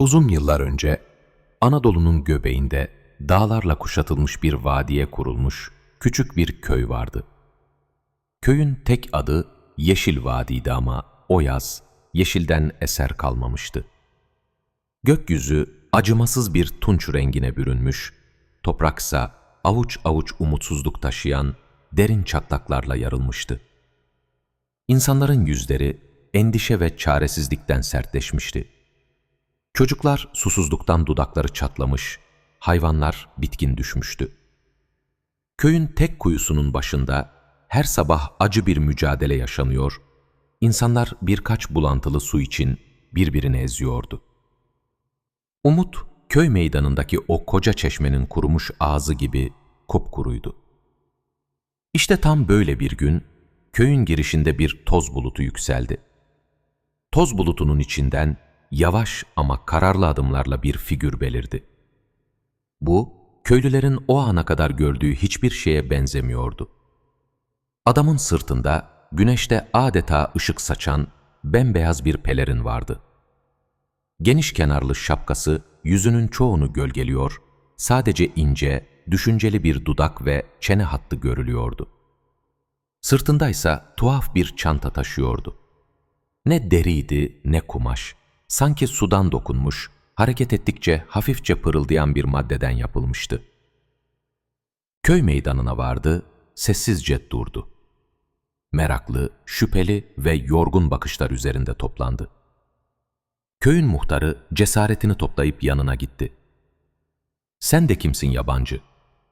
Uzun yıllar önce Anadolu'nun göbeğinde dağlarla kuşatılmış bir vadiye kurulmuş küçük bir köy vardı. Köyün tek adı Yeşil Vadi'ydi ama o yaz yeşilden eser kalmamıştı. Gökyüzü acımasız bir tunç rengine bürünmüş, topraksa avuç avuç umutsuzluk taşıyan derin çatlaklarla yarılmıştı. İnsanların yüzleri endişe ve çaresizlikten sertleşmişti. Çocuklar susuzluktan dudakları çatlamış, hayvanlar bitkin düşmüştü. Köyün tek kuyusunun başında her sabah acı bir mücadele yaşanıyor, insanlar birkaç bulantılı su için birbirini eziyordu. Umut, köy meydanındaki o koca çeşmenin kurumuş ağzı gibi kupkuruydu. İşte tam böyle bir gün, köyün girişinde bir toz bulutu yükseldi. Toz bulutunun içinden yavaş ama kararlı adımlarla bir figür belirdi. Bu, köylülerin o ana kadar gördüğü hiçbir şeye benzemiyordu. Adamın sırtında güneşte adeta ışık saçan bembeyaz bir pelerin vardı. Geniş kenarlı şapkası yüzünün çoğunu gölgeliyor, sadece ince, düşünceli bir dudak ve çene hattı görülüyordu. Sırtındaysa tuhaf bir çanta taşıyordu. Ne deriydi ne kumaş, sanki sudan dokunmuş, hareket ettikçe hafifçe pırıldayan bir maddeden yapılmıştı. Köy meydanına vardı, sessizce durdu. Meraklı, şüpheli ve yorgun bakışlar üzerinde toplandı. Köyün muhtarı cesaretini toplayıp yanına gitti. Sen de kimsin yabancı?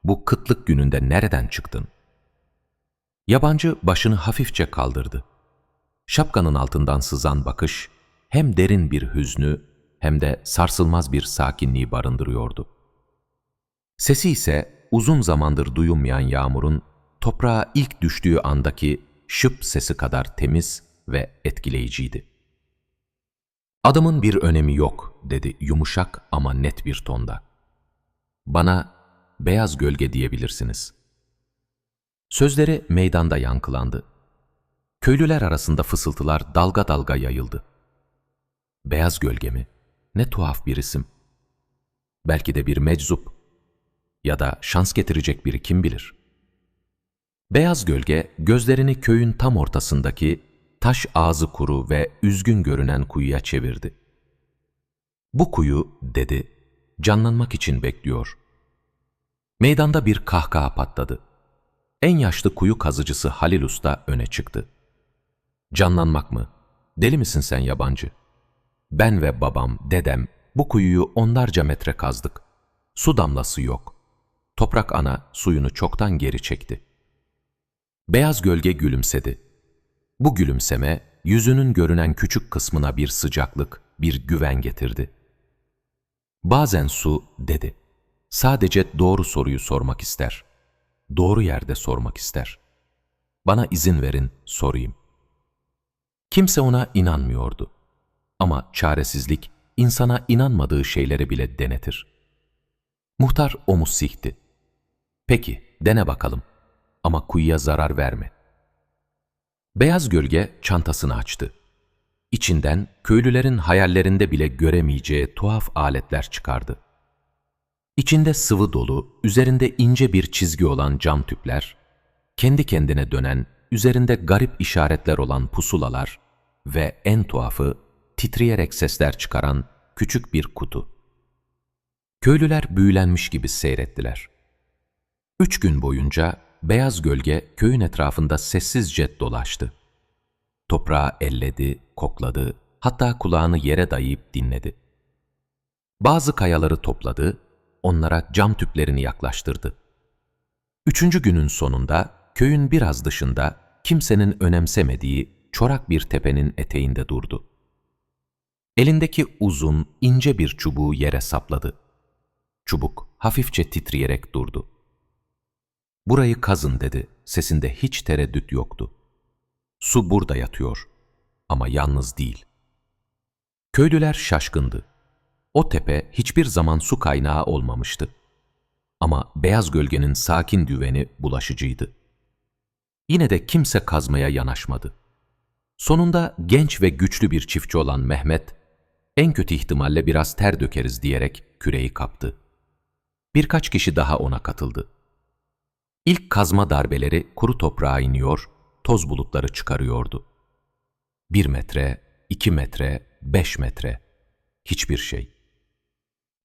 Bu kıtlık gününde nereden çıktın? Yabancı başını hafifçe kaldırdı. Şapkanın altından sızan bakış hem derin bir hüznü hem de sarsılmaz bir sakinliği barındırıyordu. Sesi ise uzun zamandır duyulmayan yağmurun toprağa ilk düştüğü andaki şıp sesi kadar temiz ve etkileyiciydi. Adımın bir önemi yok, dedi yumuşak ama net bir tonda. Bana beyaz gölge diyebilirsiniz. Sözleri meydanda yankılandı. Köylüler arasında fısıltılar dalga dalga yayıldı. Beyaz gölge mi? Ne tuhaf bir isim. Belki de bir meczup ya da şans getirecek biri kim bilir. Beyaz gölge gözlerini köyün tam ortasındaki taş ağzı kuru ve üzgün görünen kuyuya çevirdi. Bu kuyu, dedi, canlanmak için bekliyor. Meydanda bir kahkaha patladı. En yaşlı kuyu kazıcısı Halil Usta öne çıktı. Canlanmak mı? Deli misin sen yabancı? Ben ve babam, dedem bu kuyuyu onlarca metre kazdık. Su damlası yok. Toprak ana suyunu çoktan geri çekti. Beyaz gölge gülümsedi. Bu gülümseme yüzünün görünen küçük kısmına bir sıcaklık, bir güven getirdi. Bazen su, dedi, sadece doğru soruyu sormak ister. Doğru yerde sormak ister. Bana izin verin, sorayım. Kimse ona inanmıyordu. Ama çaresizlik, insana inanmadığı şeyleri bile denetir. Muhtar omuz sikti. Peki, dene bakalım. Ama kuyuya zarar verme. Beyaz gölge çantasını açtı. İçinden köylülerin hayallerinde bile göremeyeceği tuhaf aletler çıkardı. İçinde sıvı dolu, üzerinde ince bir çizgi olan cam tüpler, kendi kendine dönen, üzerinde garip işaretler olan pusulalar ve en tuhafı titreyerek sesler çıkaran küçük bir kutu. Köylüler büyülenmiş gibi seyrettiler. Üç gün boyunca beyaz gölge köyün etrafında sessizce dolaştı. Toprağı elledi, kokladı, hatta kulağını yere dayayıp dinledi. Bazı kayaları topladı, onlara cam tüplerini yaklaştırdı. Üçüncü günün sonunda köyün biraz dışında kimsenin önemsemediği çorak bir tepenin eteğinde durdu. Elindeki uzun, ince bir çubuğu yere sapladı. Çubuk hafifçe titreyerek durdu. Burayı kazın dedi, sesinde hiç tereddüt yoktu. Su burada yatıyor ama yalnız değil. Köylüler şaşkındı. O tepe hiçbir zaman su kaynağı olmamıştı. Ama beyaz gölgenin sakin düveni bulaşıcıydı. Yine de kimse kazmaya yanaşmadı. Sonunda genç ve güçlü bir çiftçi olan Mehmet, En kötü ihtimalle biraz ter dökeriz diyerek küreği kaptı. Birkaç kişi daha ona katıldı. İlk kazma darbeleri kuru toprağa iniyor, toz bulutları çıkarıyordu. Bir metre, iki metre, beş metre. Hiçbir şey.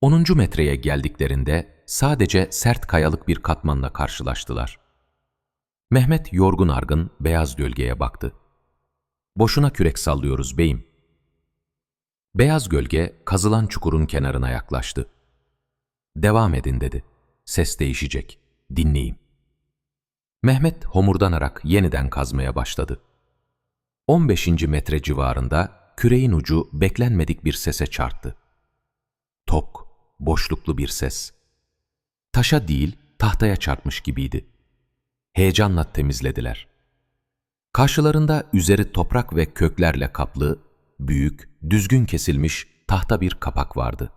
Onuncu metreye geldiklerinde sadece sert kayalık bir katmanla karşılaştılar. Mehmet yorgun argın beyaz gölgeye baktı. Boşuna kürek sallıyoruz beyim. Beyaz gölge kazılan çukurun kenarına yaklaştı. Devam edin dedi. Ses değişecek. Dinleyin. Mehmet homurdanarak yeniden kazmaya başladı. 15. metre civarında küreğin ucu beklenmedik bir sese çarptı. Tok, boşluklu bir ses. Taşa değil, tahtaya çarpmış gibiydi. Heyecanla temizlediler. Karşılarında üzeri toprak ve köklerle kaplı, büyük, düzgün kesilmiş tahta bir kapak vardı.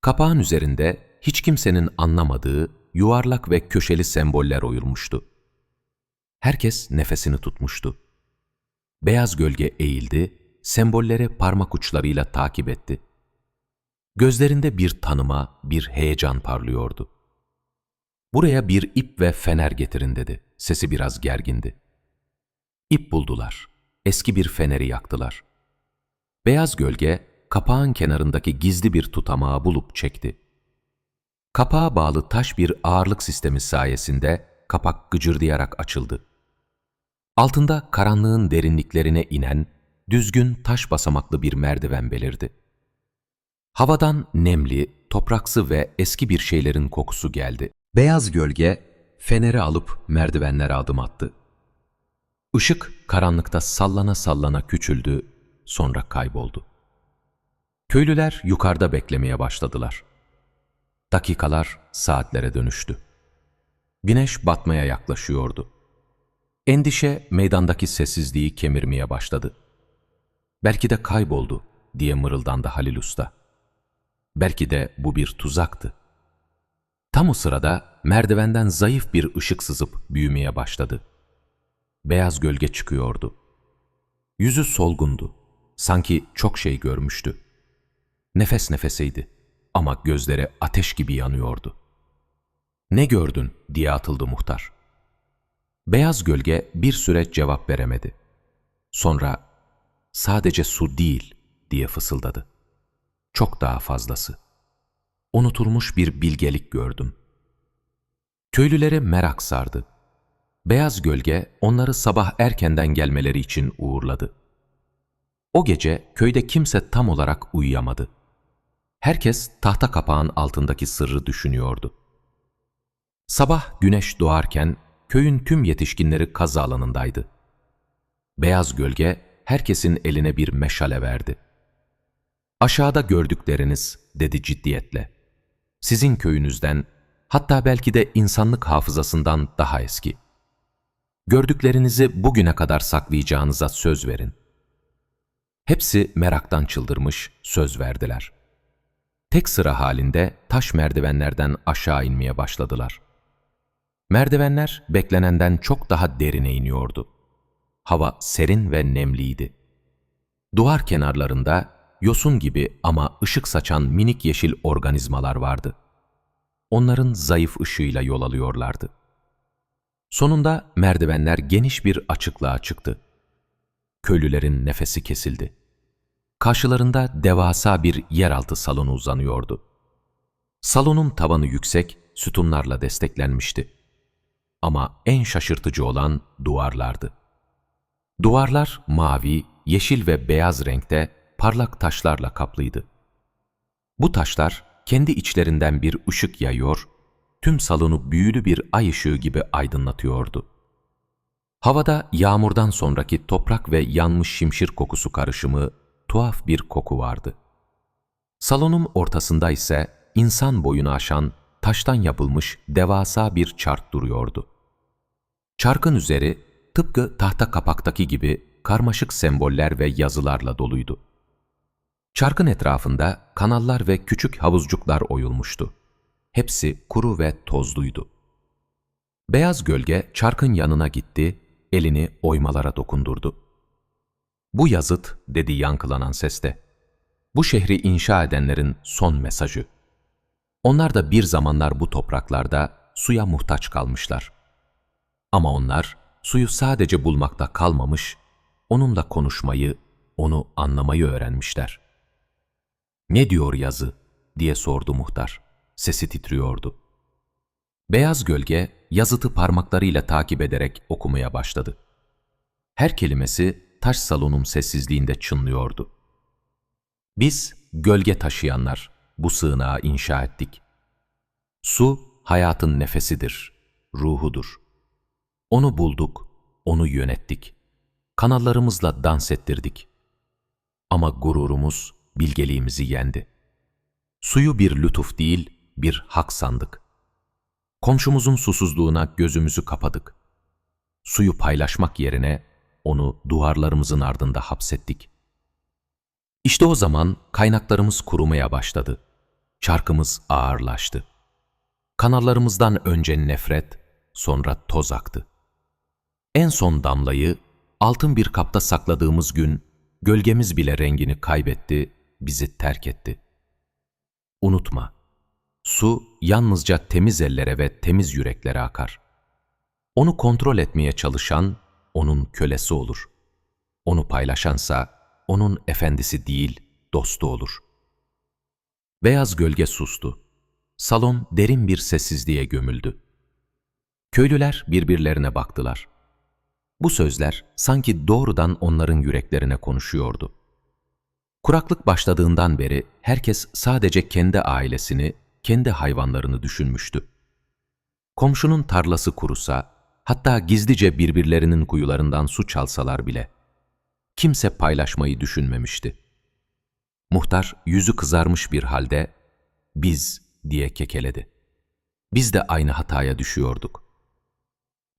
Kapağın üzerinde hiç kimsenin anlamadığı yuvarlak ve köşeli semboller oyulmuştu. Herkes nefesini tutmuştu. Beyaz gölge eğildi, sembolleri parmak uçlarıyla takip etti. Gözlerinde bir tanıma, bir heyecan parlıyordu. Buraya bir ip ve fener getirin dedi. Sesi biraz gergindi. İp buldular. Eski bir feneri yaktılar. Beyaz gölge kapağın kenarındaki gizli bir tutamağı bulup çekti. Kapağa bağlı taş bir ağırlık sistemi sayesinde kapak gıcırdayarak açıldı. Altında karanlığın derinliklerine inen düzgün taş basamaklı bir merdiven belirdi. Havadan nemli, topraksı ve eski bir şeylerin kokusu geldi. Beyaz gölge feneri alıp merdivenlere adım attı. Işık karanlıkta sallana sallana küçüldü, sonra kayboldu. Köylüler yukarıda beklemeye başladılar. Dakikalar saatlere dönüştü. Güneş batmaya yaklaşıyordu. Endişe meydandaki sessizliği kemirmeye başladı. Belki de kayboldu diye mırıldandı Halil Usta. Belki de bu bir tuzaktı. Tam o sırada merdivenden zayıf bir ışık sızıp büyümeye başladı. Beyaz gölge çıkıyordu. Yüzü solgundu. Sanki çok şey görmüştü. Nefes nefeseydi ama gözleri ateş gibi yanıyordu. Ne gördün diye atıldı muhtar. Beyaz gölge bir süre cevap veremedi. Sonra sadece su değil diye fısıldadı. Çok daha fazlası. Unutulmuş bir bilgelik gördüm. Köylüleri merak sardı. Beyaz gölge onları sabah erkenden gelmeleri için uğurladı. O gece köyde kimse tam olarak uyuyamadı. Herkes tahta kapağın altındaki sırrı düşünüyordu. Sabah güneş doğarken köyün tüm yetişkinleri kazı alanındaydı. Beyaz gölge herkesin eline bir meşale verdi. Aşağıda gördükleriniz, dedi ciddiyetle. Sizin köyünüzden, hatta belki de insanlık hafızasından daha eski. Gördüklerinizi bugüne kadar saklayacağınıza söz verin. Hepsi meraktan çıldırmış, söz verdiler. Tek sıra halinde taş merdivenlerden aşağı inmeye başladılar. Merdivenler beklenenden çok daha derine iniyordu. Hava serin ve nemliydi. Duvar kenarlarında yosun gibi ama ışık saçan minik yeşil organizmalar vardı. Onların zayıf ışığıyla yol alıyorlardı. Sonunda merdivenler geniş bir açıklığa çıktı. Köylülerin nefesi kesildi. Karşılarında devasa bir yeraltı salonu uzanıyordu. Salonun tavanı yüksek, sütunlarla desteklenmişti. Ama en şaşırtıcı olan duvarlardı. Duvarlar mavi, yeşil ve beyaz renkte parlak taşlarla kaplıydı. Bu taşlar kendi içlerinden bir ışık yayıyor, tüm salonu büyülü bir ay ışığı gibi aydınlatıyordu. Havada yağmurdan sonraki toprak ve yanmış şimşir kokusu karışımı tuhaf bir koku vardı. Salonun ortasında ise insan boyunu aşan taştan yapılmış devasa bir çark duruyordu. Çarkın üzeri tıpkı tahta kapaktaki gibi karmaşık semboller ve yazılarla doluydu. Çarkın etrafında kanallar ve küçük havuzcuklar oyulmuştu. Hepsi kuru ve tozluydu. Beyaz gölge çarkın yanına gitti, elini oymalara dokundurdu. Bu yazıt, dedi yankılanan seste. Bu şehri inşa edenlerin son mesajı. Onlar da bir zamanlar bu topraklarda suya muhtaç kalmışlar. Ama onlar suyu sadece bulmakta kalmamış, onunla konuşmayı, onu anlamayı öğrenmişler. Ne diyor yazı diye sordu muhtar. Sesi titriyordu. Beyaz gölge yazıtı parmaklarıyla takip ederek okumaya başladı. Her kelimesi taş salonun sessizliğinde çınlıyordu. Biz gölge taşıyanlar bu sığınağı inşa ettik. Su hayatın nefesidir, ruhudur. Onu bulduk, onu yönettik. Kanallarımızla dans ettirdik. Ama gururumuz bilgeliğimizi yendi. Suyu bir lütuf değil, bir hak sandık. Komşumuzun susuzluğuna gözümüzü kapadık. Suyu paylaşmak yerine onu duvarlarımızın ardında hapsettik. İşte o zaman kaynaklarımız kurumaya başladı. Çarkımız ağırlaştı. Kanallarımızdan önce nefret, sonra toz aktı. En son damlayı altın bir kapta sakladığımız gün gölgemiz bile rengini kaybetti, bizi terk etti. Unutma, su yalnızca temiz ellere ve temiz yüreklere akar. Onu kontrol etmeye çalışan, onun kölesi olur. Onu paylaşansa, onun efendisi değil, dostu olur. Beyaz gölge sustu. Salon derin bir sessizliğe gömüldü. Köylüler birbirlerine baktılar. Bu sözler sanki doğrudan onların yüreklerine konuşuyordu. Kuraklık başladığından beri herkes sadece kendi ailesini, kendi hayvanlarını düşünmüştü. Komşunun tarlası kurusa, hatta gizlice birbirlerinin kuyularından su çalsalar bile, kimse paylaşmayı düşünmemişti. Muhtar yüzü kızarmış bir halde, biz diye kekeledi. Biz de aynı hataya düşüyorduk.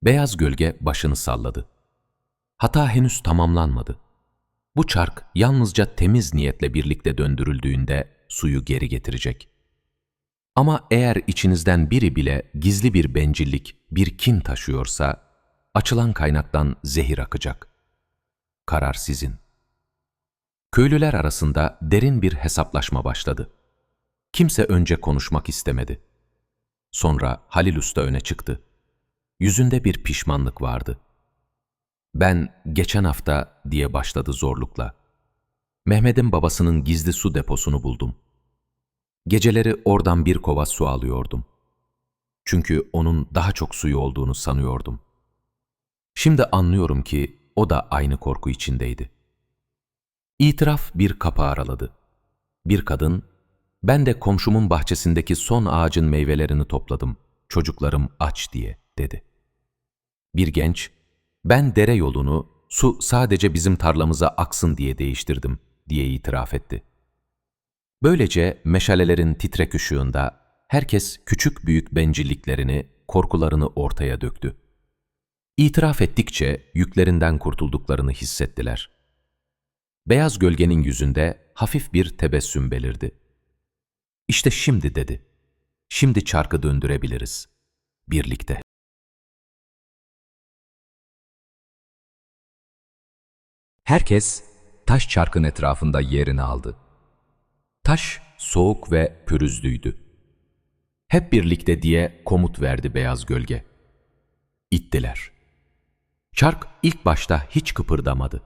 Beyaz gölge başını salladı. Hata henüz tamamlanmadı. Bu çark yalnızca temiz niyetle birlikte döndürüldüğünde suyu geri getirecek. Ama eğer içinizden biri bile gizli bir bencillik, bir kin taşıyorsa, açılan kaynaktan zehir akacak. Karar sizin. Köylüler arasında derin bir hesaplaşma başladı. Kimse önce konuşmak istemedi. Sonra Halil Usta öne çıktı. Yüzünde bir pişmanlık vardı. Ben geçen hafta diye başladı zorlukla. Mehmet'in babasının gizli su deposunu buldum. Geceleri oradan bir kova su alıyordum. Çünkü onun daha çok suyu olduğunu sanıyordum. Şimdi anlıyorum ki o da aynı korku içindeydi. İtiraf bir kapı araladı. Bir kadın, ben de komşumun bahçesindeki son ağacın meyvelerini topladım, çocuklarım aç diye, dedi. Bir genç, ben dere yolunu, su sadece bizim tarlamıza aksın diye değiştirdim, diye itiraf etti. Böylece meşalelerin titrek ışığında herkes küçük büyük bencilliklerini, korkularını ortaya döktü. İtiraf ettikçe yüklerinden kurtulduklarını hissettiler. Beyaz gölgenin yüzünde hafif bir tebessüm belirdi. İşte şimdi dedi. Şimdi çarkı döndürebiliriz. Birlikte. Herkes taş çarkın etrafında yerini aldı. Taş soğuk ve pürüzlüydü. Hep birlikte diye komut verdi beyaz gölge. İttiler. Çark ilk başta hiç kıpırdamadı.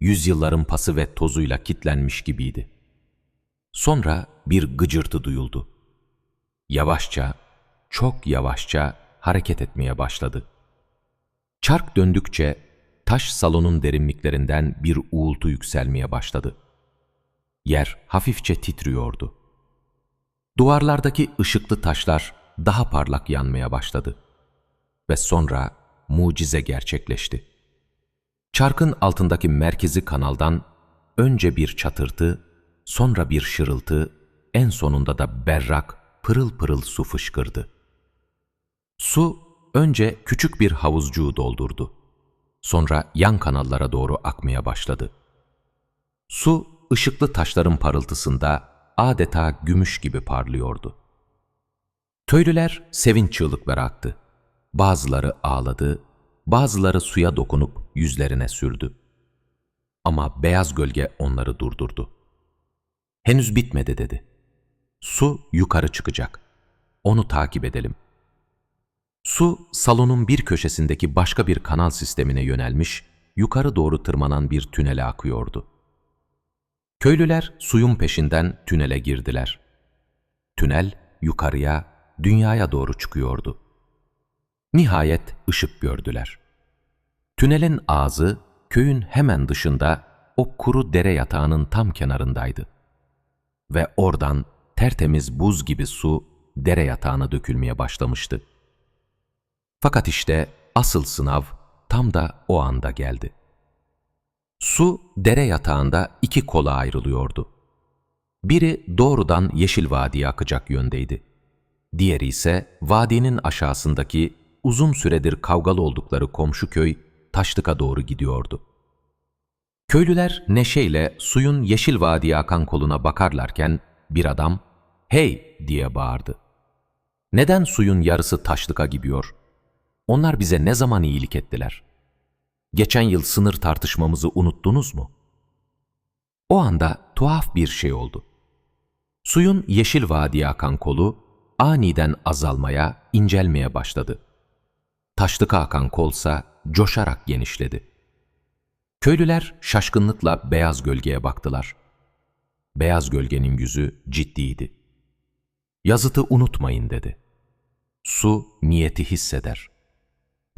Yüzyılların pası ve tozuyla kitlenmiş gibiydi. Sonra bir gıcırtı duyuldu. Yavaşça, çok yavaşça hareket etmeye başladı. Çark döndükçe taş salonun derinliklerinden bir uğultu yükselmeye başladı. Yer hafifçe titriyordu. Duvarlardaki ışıklı taşlar daha parlak yanmaya başladı. Ve sonra mucize gerçekleşti. Çarkın altındaki merkezi kanaldan önce bir çatırtı, sonra bir şırıltı, en sonunda da berrak, pırıl pırıl su fışkırdı. Su önce küçük bir havuzcuğu doldurdu. Sonra yan kanallara doğru akmaya başladı. Su ışıklı taşların parıltısında adeta gümüş gibi parlıyordu. Köylüler sevinç çığlıkları attı. Bazıları ağladı, bazıları suya dokunup yüzlerine sürdü. Ama beyaz gölge onları durdurdu. Henüz bitmedi dedi. Su yukarı çıkacak. Onu takip edelim. Su salonun bir köşesindeki başka bir kanal sistemine yönelmiş, yukarı doğru tırmanan bir tünele akıyordu. Köylüler suyun peşinden tünele girdiler. Tünel yukarıya, dünyaya doğru çıkıyordu. Nihayet ışık gördüler. Tünelin ağzı köyün hemen dışında o kuru dere yatağının tam kenarındaydı. Ve oradan tertemiz buz gibi su dere yatağına dökülmeye başlamıştı. Fakat işte asıl sınav tam da o anda geldi. Su dere yatağında iki kola ayrılıyordu. Biri doğrudan Yeşil Vadi'ye akacak yöndeydi. Diğeri ise vadinin aşağısındaki uzun süredir kavgalı oldukları komşu köy Taşlık'a doğru gidiyordu. Köylüler neşeyle suyun Yeşil Vadi'ye akan koluna bakarlarken bir adam "Hey!" diye bağırdı. Neden suyun yarısı Taşlık'a gidiyor? Onlar bize ne zaman iyilik ettiler? Geçen yıl sınır tartışmamızı unuttunuz mu? O anda tuhaf bir şey oldu. Suyun Yeşil Vadi'ye akan kolu aniden azalmaya, incelmeye başladı. Taşlık'a akan kolsa coşarak genişledi. Köylüler şaşkınlıkla beyaz gölgeye baktılar. Beyaz gölgenin yüzü ciddiydi. Yazıtı unutmayın dedi. Su niyeti hisseder.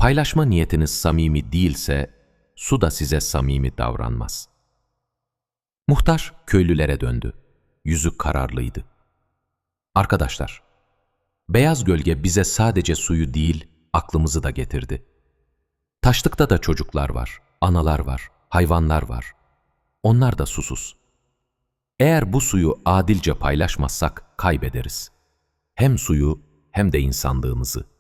Paylaşma niyetiniz samimi değilse, su da size samimi davranmaz. Muhtar köylülere döndü. Yüzü kararlıydı. Arkadaşlar, beyaz gölge bize sadece suyu değil, aklımızı da getirdi. Taşlıkta da çocuklar var, analar var, hayvanlar var. Onlar da susuz. Eğer bu suyu adilce paylaşmazsak kaybederiz. Hem suyu hem de insanlığımızı.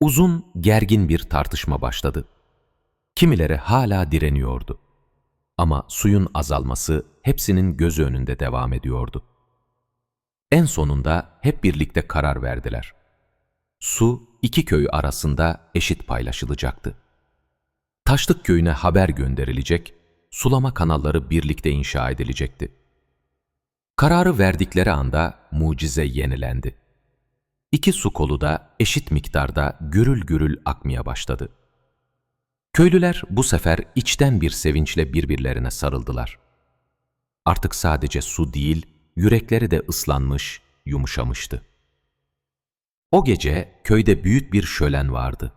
Uzun, gergin bir tartışma başladı. Kimileri hala direniyordu. Ama suyun azalması hepsinin gözü önünde devam ediyordu. En sonunda hep birlikte karar verdiler. Su iki köy arasında eşit paylaşılacaktı. Taşlık köyüne haber gönderilecek, sulama kanalları birlikte inşa edilecekti. Kararı verdikleri anda mucize yenilendi. İki su kolu da eşit miktarda gürül gürül akmaya başladı. Köylüler bu sefer içten bir sevinçle birbirlerine sarıldılar. Artık sadece su değil, yürekleri de ıslanmış, yumuşamıştı. O gece köyde büyük bir şölen vardı.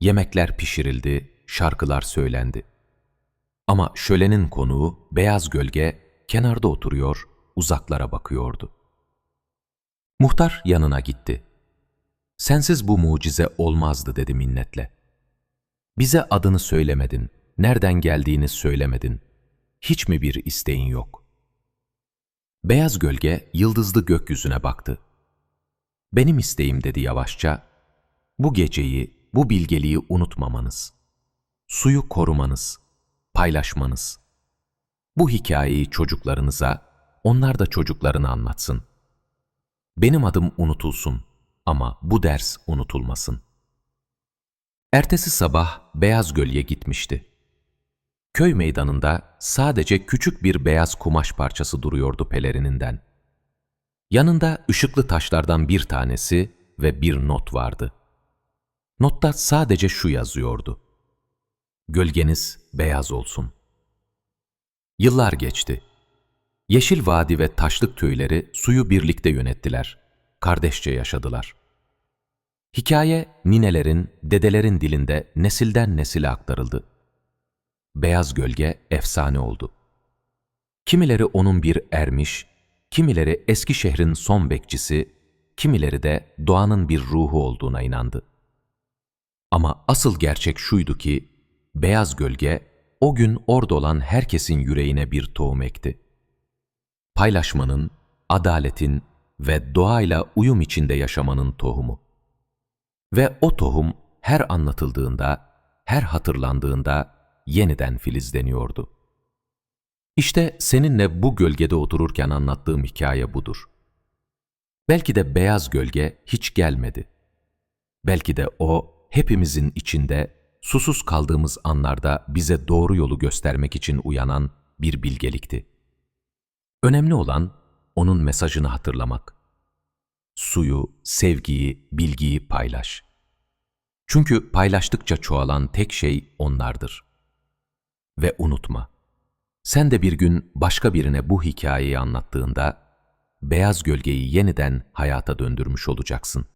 Yemekler pişirildi, şarkılar söylendi. Ama şölenin konuğu beyaz gölge kenarda oturuyor, uzaklara bakıyordu. Muhtar yanına gitti. Sensiz bu mucize olmazdı dedi minnetle. Bize adını söylemedin, nereden geldiğini söylemedin. Hiç mi bir isteğin yok? Beyaz gölge yıldızlı gökyüzüne baktı. Benim isteğim dedi yavaşça, bu geceyi, bu bilgeliği unutmamanız. Suyu korumanız, paylaşmanız. Bu hikayeyi çocuklarınıza, onlar da çocuklarına anlatsın. Benim adım unutulsun ama bu ders unutulmasın. Ertesi sabah Beyaz Göl'ye gitmişti. Köy meydanında sadece küçük bir beyaz kumaş parçası duruyordu pelerininden. Yanında ışıklı taşlardan bir tanesi ve bir not vardı. Notta sadece şu yazıyordu. Gölgeniz beyaz olsun. Yıllar geçti. Yeşil Vadi ve Taşlık köyleri suyu birlikte yönettiler. Kardeşçe yaşadılar. Hikaye ninelerin, dedelerin dilinde nesilden nesile aktarıldı. Beyaz gölge efsane oldu. Kimileri onun bir ermiş, kimileri eski şehrin son bekçisi, kimileri de doğanın bir ruhu olduğuna inandı. Ama asıl gerçek şuydu ki, beyaz gölge o gün orada olan herkesin yüreğine bir tohum ekti. Paylaşmanın, adaletin ve doğayla uyum içinde yaşamanın tohumu. Ve o tohum her anlatıldığında, her hatırlandığında yeniden filizleniyordu. İşte seninle bu gölgede otururken anlattığım hikaye budur. Belki de beyaz gölge hiç gelmedi. Belki de o hepimizin içinde susuz kaldığımız anlarda bize doğru yolu göstermek için uyanan bir bilgelikti. Önemli olan onun mesajını hatırlamak. Suyu, sevgiyi, bilgiyi paylaş. Çünkü paylaştıkça çoğalan tek şey onlardır. Ve unutma, sen de bir gün başka birine bu hikayeyi anlattığında, beyaz gölgeyi yeniden hayata döndürmüş olacaksın.